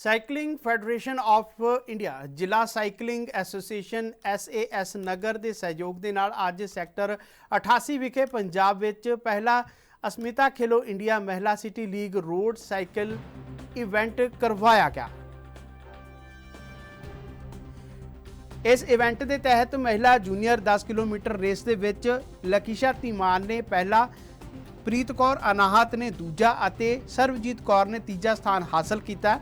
Cycling federation of India ਜ਼ਿਲ੍ਹਾ cycling association SAS Nagar ਦੇ ਸਹਿਯੋਗ ਦੇ ਨਾਲ ਅੱਜ ਸੈਕਟਰ 88 ਵਿਖੇ ਪੰਜਾਬ ਵਿੱਚ ਪਹਿਲਾ Asmita Khelo India Mahila city league road cycle event ਕਰਵਾਇਆ ਗਿਆ। ਇਸ ਇਵੈਂਟ ਦੇ ਤਹਿਤ ਮਹਿਲਾ ਜੂਨੀਅਰ 10 ਕਿਲੋਮੀਟਰ ਰੇਸ ਦੇ ਵਿੱਚ ਲਕੀਸ਼ਾ ਤੀਮਾਨ ਨੇ ਪਹਿਲਾ, ਪ੍ਰੀਤ ਕੌਰ ਅਨਾਹਤ ਨੇ ਦੂਜਾ ਅਤੇ ਸਰਵਜੀਤ ਕੌਰ ਨੇ ਤੀਜਾ ਸਥਾਨ ਹਾਸਲ ਕੀਤਾ।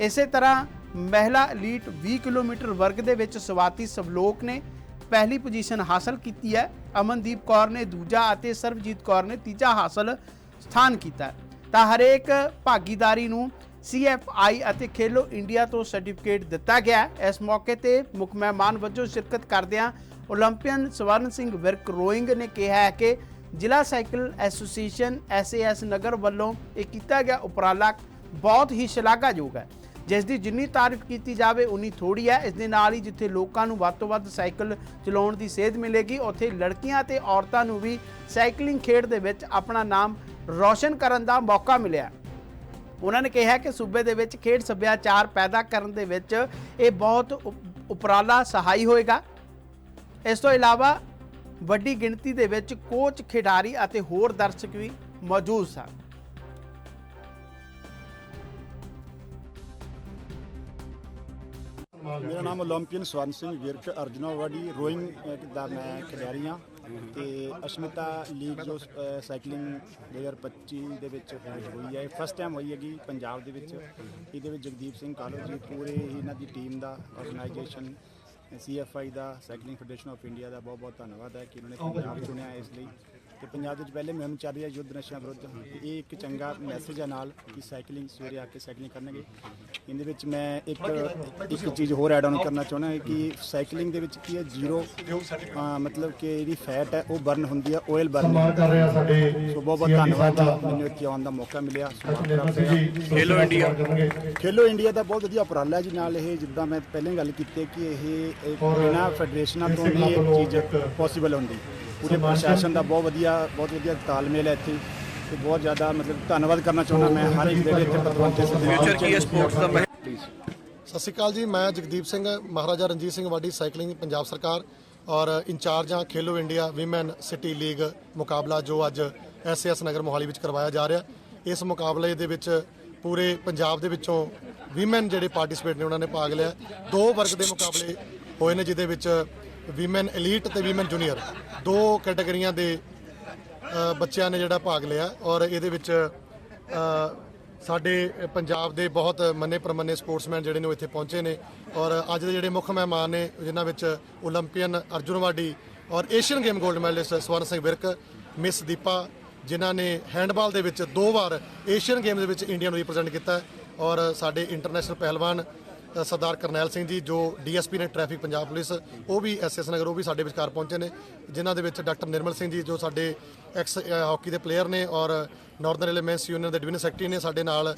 ਇਸੇ ਤਰ੍ਹਾਂ ਮਹਿਲਾ 엘ੀਟ 20 ਕਿਲੋਮੀਟਰ ਵਰਗ ਦੇ ਵਿੱਚ ਸਵਾਤੀ ਸਵਲੋਕ ਨੇ ਪਹਿਲੀ ਪੋਜੀਸ਼ਨ ਹਾਸਲ ਕੀਤੀ ਹੈ। ਅਮਨਦੀਪ ਕੌਰ ਨੇ ਦੂਜਾ ਅਤੇ ਸਰਬਜੀਤ ਕੌਰ ਨੇ ਤੀਜਾ ਹਾਸਲ ਸਥਾਨ ਕੀਤਾ ਤਾਂ ਹਰੇਕ ਭਾਗੀਦਾਰੀ ਨੂੰ ਸੀਐਫਆਈ ਅਤੇ ਖੇਲੋ ਇੰਡੀਆ ਤੋਂ ਸਰਟੀਫਿਕੇਟ ਦਿੱਤਾ ਗਿਆ ਇਸ ਮੌਕੇ ਤੇ ਮੁੱਖ ਮਹਿਮਾਨ ਵਜੋਂ ਸ਼ਿਰਕਤ ਕਰਦਿਆਂ 올림ਪੀਅਨ ਸਵਰਨ ਸਿੰਘ ਵਿਰਕ ਰੋਇੰਗ ਨੇ ਕਿਹਾ ਹੈ ਕਿ ਜ਼ਿਲ੍ਹਾ ਸਾਈਕਲ ਐਸੋਸੀਏਸ਼ਨ ਐਸਏਐਸ ਨਗਰ ਵੱਲੋਂ ਇਹ ਕੀਤਾ ਗਿਆ ਉਪਰਾਲਾ ਬਹੁਤ ਹੀ ਸ਼ਲਾਘਾਯੋਗ ਹੈ। ਜਿਸ ਦੀ ਜਿੰਨੀ ਤਾਰੀਫ ਕੀਤੀ ਜਾਵੇ, ਉਨੀ ਥੋੜੀ ਹੈ। ਇਸ ਦੇ ਨਾਲ ਹੀ ਜਿੱਥੇ ਲੋਕਾਂ ਨੂੰ ਵੱਧ ਤੋਂ ਵੱਧ ਸਾਈਕਲ ਚਲਾਉਣ ਦੀ ਸੇਧ ਮਿਲੇਗੀ, ਉੱਥੇ ਲੜਕੀਆਂ ਤੇ ਔਰਤਾਂ ਨੂੰ ਵੀ ਸਾਈਕਲਿੰਗ ਖੇਡ ਦੇ ਵਿੱਚ ਆਪਣਾ ਨਾਮ ਰੌਸ਼ਨ ਕਰਨ ਦਾ ਮੌਕਾ ਮਿਲਿਆ। ਉਹਨਾਂ ਨੇ ਕਿਹਾ ਕਿ ਸੂਬੇ ਦੇ ਵਿੱਚ ਖੇਡ ਸੱਭਿਆਚਾਰ ਪੈਦਾ ਕਰਨ ਦੇ ਵਿੱਚ ਇਹ ਬਹੁਤ ਉਪ- ਉਪਰਾਲਾ ਸਹਾਈ ਹੋਏਗਾ। ਇਸ ਤੋਂ ਇਲਾਵਾ ਵੱਡੀ ਗਿਣਤੀ ਦੇ ਵਿੱਚ ਕੋਚ, ਖਿਡਾਰੀ ਅਤੇ ਹੋਰ ਦਰਸ਼ਕ ਵੀ ਮੌਜੂਦ ਸਨ। ਮੇਰਾ ਨਾਮ Olympian Swaran Singh Virk Arjuna awardee, rowing ਦਾ ਮੈਂ ਖਿਡਾਰੀ ਹਾਂ ਤੇ ਅਸ਼ਮਿਤਾ ਲੀਗ ਜੋ ਸਾਈਕਲਿੰਗ 2025 ਦੇ ਵਿੱਚ ਹੋਈ ਹੈ। ਇਹ ਫਸਟ ਟਾਈਮ ਹੋਈ ਹੈਗੀ ਪੰਜਾਬ ਦੇ ਵਿੱਚ। ਇਹਦੇ ਵਿੱਚ ਜਗਦੀਪ ਸਿੰਘ ਕਾਲੋ ਜੀ ਪੂਰੇ ਇਹਨਾਂ ਦੀ ਟੀਮ ਦਾ ਆਰਗੇਨਾਈਜੇਸ਼ਨ ਸੀਐਫਆਈ ਦਾ, ਸਾਈਕਲਿੰਗ ਫੈਡਰੇਸ਼ਨ ਆਫ ਇੰਡੀਆ ਦਾ ਬਹੁਤ ਬਹੁਤ ਧੰਨਵਾਦ ਹੈ ਕਿ ਇਹਨਾਂ ਨੇ ਪੰਜਾਬ ਚੁਣਿਆ ਇਸ ਲਈ। ਤੇ ਪੰਜਾਬ ਦੇ ਵਿੱਚ ਪਹਿਲੇ ਮੁਹਿੰਮ ਚੱਲ ਰਹੀ ਹੈ ਯੁੱਧ ਨਸ਼ਿਆਂ ਵਿਰੁੱਧ। ਤੇ ਇਹ ਇੱਕ ਚੰਗਾ ਮੈਸੇਜ ਹੈ ਨਾਲ ਕਿ ਸਾਈਕਲਿੰਗ ਸਵੇਰੇ ਆ ਕੇ ਸਾਈਕਲਿੰਗ ਕਰਨਗੇ। ਇਹਦੇ ਵਿੱਚ ਮੈਂ ਇੱਕ ਇੱਕ ਚੀਜ਼ ਹੋਰ ਐਡ ਆਨ ਕਰਨਾ ਚਾਹੁੰਦਾ ਹਾਂ ਕਿ ਸਾਈਕਲਿੰਗ ਦੇ ਵਿੱਚ ਕੀ ਹੈ ਜ਼ੀਰੋ ਮਤਲਬ ਕਿ ਜਿਹੜੀ ਫੈਟ ਹੈ ਉਹ ਬਰਨ ਹੁੰਦੀ ਹੈ ਆਇਲ ਬਰਨ ਸਨਮਾਨ ਕਰ ਰਹੇ ਆ ਸਾਡੇ ਸੋ ਬਹੁਤ ਬਹੁਤ ਧੰਨਵਾਦ ਮੈਨੂੰ ਇੱਥੇ ਆਉਣ ਦਾ ਮੌਕਾ ਮਿਲਿਆ। ਖੇਲੋ ਇੰਡੀਆ। ਖੇਲੋ ਇੰਡੀਆ ਦਾ ਬਹੁਤ ਵਧੀਆ ਉਪਰਾਲਾ ਹੈ ਜੀ ਨਾਲ ਇਹ ਜਿੱਦਾਂ ਮੈਂ ਪਹਿਲਾਂ ਹੀ ਗੱਲ ਕੀਤੀ ਹੈ ਕਿ ਇਹ ਇੱਕ ਬਿਨਾਂ ਫੈਡਰੇਸ਼ਨਾਂ ਤੋਂ ਵੀ ਇਹ ਚੀਜ਼ ਪੋਸੀਬਲ ਹੁੰਦੀ। ਪੂਰੇ ਪ੍ਰਸ਼ਾਸਨ ਦਾ ਬਹੁਤ ਵਧੀਆ ਬਹੁਤ ਵਧੀਆ ਤਾਲਮੇਲ ਹੈ ਇੱਥੇ ਤੇ ਬਹੁਤ ਜ਼ਿਆਦਾ ਮਤਲਬ ਧੰਨਵਾਦ ਕਰਨਾ ਚਾਹੁੰਦਾ ਮੈਂ ਹਰ ਇੱਕ ਜਿਹੜੇ ਇੱਥੇ ਪਤਵੰਤੇ ਫਿਊਚਰ ਕੀ ਹੈ ਸਪੋਰਟਸ ਦਾ ਸਤਿ ਸ਼੍ਰੀ ਅਕਾਲ ਜੀ ਮੈਂ ਜਗਦੀਪ ਸਿੰਘ ਮਹਾਰਾਜਾ ਰਣਜੀਤ ਸਿੰਘ ਵਾਡੀ ਸਾਈਕਲਿੰਗ ਪੰਜਾਬ ਸਰਕਾਰ ਔਰ ਇੰਚਾਰਜ ਹਾਂ Khelo India women city league ਮੁਕਾਬਲਾ ਜੋ ਅੱਜ ਐਸਐਸ ਨਗਰ ਮੋਹਾਲੀ ਵਿੱਚ ਕਰਵਾਇਆ ਜਾ ਰਿਹਾ। ਇਸ ਮੁਕਾਬਲੇ ਦੇ ਵਿੱਚ ਪੂਰੇ ਪੰਜਾਬ ਦੇ ਵਿੱਚੋਂ ਵਿਮਨ ਜਿਹੜੇ ਪਾਰਟਿਸਿਪੇਟ ਨੇ ਉਹਨਾਂ ਨੇ ਭਾਗ ਲਿਆ। ਦੋ ਵਰਗ ਦੇ ਮੁਕਾਬਲੇ ਹੋਏ ਨੇ ਜਿਹਦੇ ਵਿੱਚ ਵੀਮਨ 엘ੀਟ ਤੇ ਵੀਮਨ ਜੂਨੀਅਰ ਦੋ ਕੈਟਾਗਰੀਆਂ ਦੇ ਬੱਚਿਆਂ ਨੇ ਜਿਹੜਾ ਭਾਗ ਲਿਆ ਔਰ ਇਹਦੇ ਵਿੱਚ ਸਾਡੇ ਪੰਜਾਬ ਦੇ ਬਹੁਤ ਮੰਨੇ ਪ੍ਰਮੰਨੇ ਸਪੋਰਟਸਮੈਨ ਜਿਹੜੇ ਨੇ ਉਹ ਇੱਥੇ ਪਹੁੰਚੇ ਨੇ ਔਰ ਅੱਜ ਦੇ ਜਿਹੜੇ ਮੁੱਖ ਮਹਿਮਾਨ ਨੇ, ਜਿਨ੍ਹਾਂ ਵਿੱਚ 올림픽ੀਅਨ ਅਰਜੁਨ ਵਾਡੀ ਔਰ ਏਸ਼ੀਅਨ ਗੇਮ 골ਡ ਮੈਡਲਿਸਟ ਸਵਰਨ ਸਿੰਘ ਵਿਰਕ ਮਿਸ ਦੀਪਾ ਜਿਨ੍ਹਾਂ ਨੇ ਹੈਂਡਬਾਲ ਦੇ ਵਿੱਚ ਦੋ ਵਾਰ ਏਸ਼ੀਅਨ ਗੇਮ ਦੇ ਵਿੱਚ ਇੰਡੀਆ ਨੂੰ ਰਿਪਰੈਜ਼ੈਂਟ ਕੀਤਾ ਔਰ ਸਾਡੇ ਇੰਟਰਨੈਸ਼ਨਲ ਪਹਿਲਵਾਨ ਸਰਦਾਰ ਕਰਨੈਲ ਸਿੰਘ ਜੀ, ਜੋ ਡੀਐਸਪੀ ਨੇ ਟ੍ਰੈਫਿਕ ਪੰਜਾਬ ਪੁਲਿਸ, ਉਹ ਵੀ ਐਸਐਸ ਨਗਰ, ਉਹ ਵੀ ਸਾਡੇ ਵਿਚਕਾਰ ਪਹੁੰਚੇ ਨੇ, ਜਿਨ੍ਹਾਂ ਦੇ ਵਿੱਚ ਡਾਕਟਰ ਨਿਰਮਲ ਸਿੰਘ ਜੀ, ਜੋ ਸਾਡੇ ਐਕਸ ਹਾਕੀ ਦੇ ਪਲੇਅਰ ਨੇ ਔਰ ਨਾਰਥਰਨ ਐਲੀਮੈਂਟਸ ਯੂਨੀਅਨ ਦੇ ਡਿਵੀਜ਼ਨ ਸੈਕਟਰੀ ਨੇ ਸਾਡੇ ਨਾਲ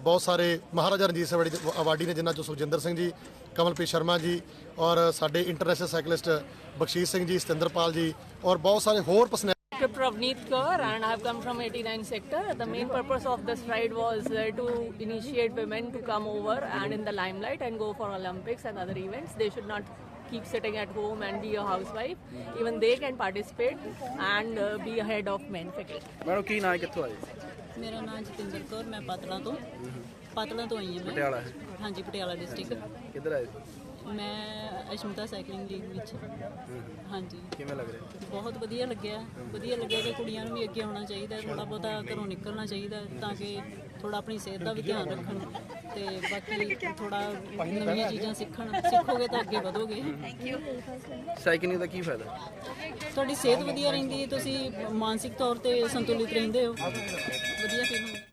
ਬਹੁਤ ਸਾਰੇ ਮਹਾਰਾਜਾ ਰਣਜੀਤ ਸਿੰਘ ਅਵਾਰਡੀ- ਨੇ, ਜਿਨ੍ਹਾਂ ਚੋਂ ਸੁਖਜਿੰਦਰ ਸਿੰਘ ਜੀ, ਕਮਲਪ੍ਰੀਤ ਸ਼ਰਮਾ ਜੀ ਔਰ ਸਾਡੇ ਇੰਟਰਨੈਸ਼ਨਲ ਸਾਈਕਲਿਸਟ ਬਖਸ਼ੀਸ਼ ਸਿੰਘ ਜੀ, ਸਤਿੰਦਰਪਾਲ ਜੀ ਔਰ ਬਹੁਤ ਸਾਰੇ ਹੋਰ person Pravneet Kaur and I have come from 89 sector. The main purpose of this ride was uh, to initiate women to come over and in the limelight and go for Olympics and other events. They should not keep sitting at home and be a housewife. Even they can participate and uh, be ahead of men faculty. Madam ਕੀ ਨਾਂ ਹੈ ਕਿੱਥੋਂ ਆਏ ਮੇਰਾ ਨਾਮ ਜਤਿੰਦਰ ਕੌਰ ਮੈਂ ਪਾਤਲਾ ਤੋਂ ਪਾਤਲਾ ਤੋਂ ਆਈ ਹਾਂ ਮੈਂ ਪਟਿਆਲਾ ਹਾਂਜੀ ਪਟਿਆਲਾ ਡਿਸਟ੍ਰਿਕਟ ਕਿੱਧਰ ਆਏ ਮੈਂ ਅਸ਼ਮਿਤਾ ਸਾਈਕਲਿੰਗ ਲੀਗ ਵਿੱਚ ਹਾਂਜੀ। ਕਿਵੇਂ ਲੱਗ ਰਿਹਾ? ਬਹੁਤ ਵਧੀਆ ਲੱਗਿਆ। ਵਧੀਆ ਲੱਗਿਆ ਕਿ ਕੁੜੀਆਂ ਨੂੰ ਵੀ ਅੱਗੇ ਆਉਣਾ ਚਾਹੀਦਾ ਥੋੜਾ ਬਹੁਤਾ ਘਰੋਂ ਨਿਕਲਣਾ ਚਾਹੀਦਾ ਤਾਂ ਕਿ ਥੋੜਾ ਆਪਣੀ ਸਿਹਤ ਦਾ ਵੀ ਧਿਆਨ ਰੱਖਣ ਤੇ ਬਾਕੀ ਥੋੜਾ ਨਵੀਆਂ ਚੀਜ਼ਾਂ ਸਿੱਖਣ। ਸਿੱਖੋਗੇ ਤਾਂ ਅੱਗੇ ਵਧੋਗੇ। ਸਾਈਕਲਿੰਗ ਦਾ ਕੀ ਫਾਇਦਾ? ਤੁਹਾਡੀ ਸਿਹਤ ਵਧੀਆ ਰਹਿੰਦੀ ਹੈ ਤੁਸੀਂ ਮਾਨਸਿਕ ਤੌਰ ਤੇ ਸੰਤੁਲਿਤ ਰਹਿੰਦੇ ਹੋ। ਵਧੀਆ ਫੀਲ ਹੁੰਦਾ।